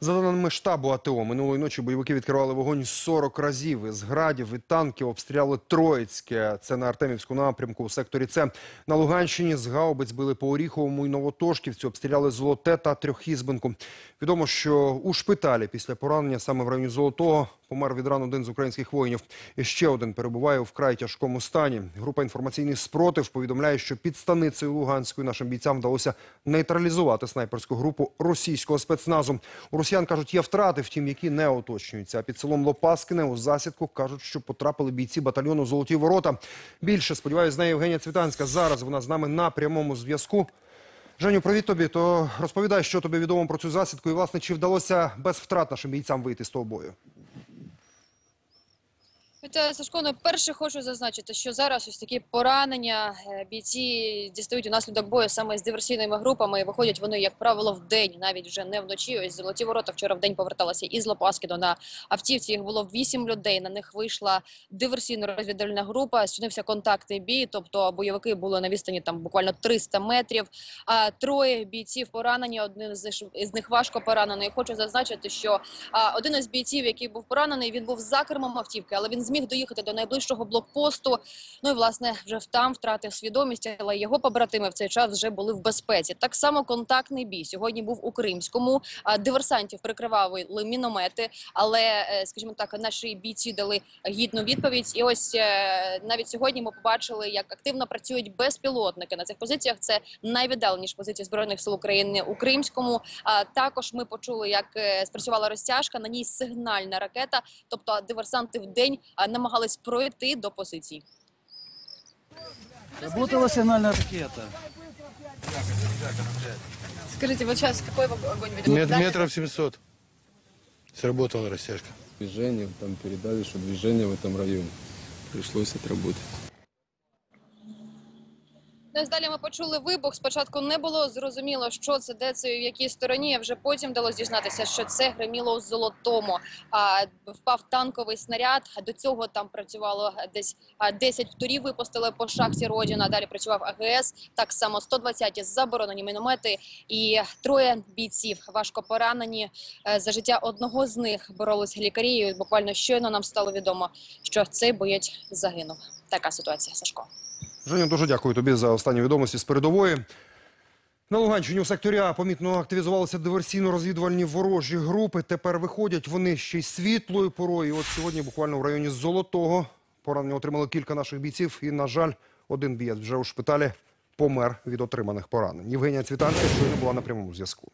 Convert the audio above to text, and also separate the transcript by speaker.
Speaker 1: За даними штабу АТО, минулої ночі бойовики відкривали вогонь 40 разів. Із градів і танків обстріляли Троїцьке. Це на Артемівському напрямку у секторі Це На Луганщині з гаубиць били по Оріховому і Новотошківцю. Обстріляли Золоте та Трьохізбинку. Відомо, що у шпиталі після поранення саме в районі Золотого помер від ран один з українських воїнів. І ще один перебуває у вкрай тяжкому стані. Група інформаційний спротив повідомляє, що під станицею Луганською нашим бійцям вдалося нейтралізувати снайперську групу російського спецназу. У росіян кажуть, є втрати, втім, які не уточнюються. А під селом Лопаскине у засідку кажуть, що потрапили бійці батальйону Золоті ворота. Більше сподіваюся, знає Євгенія Цвітанська. Зараз вона з нами на прямому зв'язку. Женю, привіт тобі. То розповідай, що тобі відомо про цю засідку, і власне чи вдалося без втрат нашим бійцям вийти з того бою.
Speaker 2: Вітаю, Сашко. Ну, перше хочу зазначити, що зараз ось такі поранення е, бійці дістають унаслідок бою саме з диверсійними групами. І виходять вони, як правило, в день, навіть вже не вночі. Ось золоті ворота вчора в день поверталися із Лопаскіду на автівці. Їх було вісім людей. На них вийшла диверсійно-розвідувальна група. Зчинився контактний бій. Тобто бойовики були на відстані там буквально 300 метрів. А троє бійців поранені. Один з них важко поранений. Хочу зазначити, що один із бійців, який був поранений, він був за кермом автівки, але він зміг доїхати до найближчого блокпосту. Ну і власне вже там втратив свідомість, але його побратими в цей час вже були в безпеці. Так само контактний бій сьогодні був у Кримському. Диверсантів прикривали міномети, але, е, скажімо так, наші бійці дали гідну відповідь. І ось е, навіть сьогодні ми побачили, як активно працюють безпілотники на цих позиціях. Це найвіддаленіші позиції збройних сил України у Кримському. А також ми почули, як е, спрацювала розтяжка. На ній сигнальна ракета. Тобто диверсанти в день намагались пройти до позицій.
Speaker 3: Работала сигнальная ракета.
Speaker 2: Скажіть, вот сейчас какой огонь ведет?
Speaker 4: Мет- метров 700. Сработала растяжка.
Speaker 5: движение, там передали, что движение в этом районе. Пришлось отработать.
Speaker 2: Ну, далі ми почули вибух. Спочатку не було зрозуміло, що це, де це в якій стороні. Вже потім вдалося дізнатися, що це гриміло у золотому. А впав танковий снаряд. До цього там працювало десь а, 10 вторів. Випустили по шахті Родіна. Далі працював АГС. Так само 120 заборонені міномети і троє бійців важко поранені. Е, За життя одного з них боролись лікарі. І Буквально щойно нам стало відомо, що цей боєць загинув. Така ситуація, Сашко.
Speaker 1: Женю, дуже дякую тобі за останні відомості з передової. На Луганщині у секторі А помітно активізувалися диверсійно-розвідувальні ворожі групи. Тепер виходять вони ще й світлою порою. От сьогодні буквально в районі Золотого поранення отримали кілька наших бійців. І, на жаль, один бієць вже у шпиталі помер від отриманих поранень. Євгенія Цвітанська щойно була на прямому зв'язку.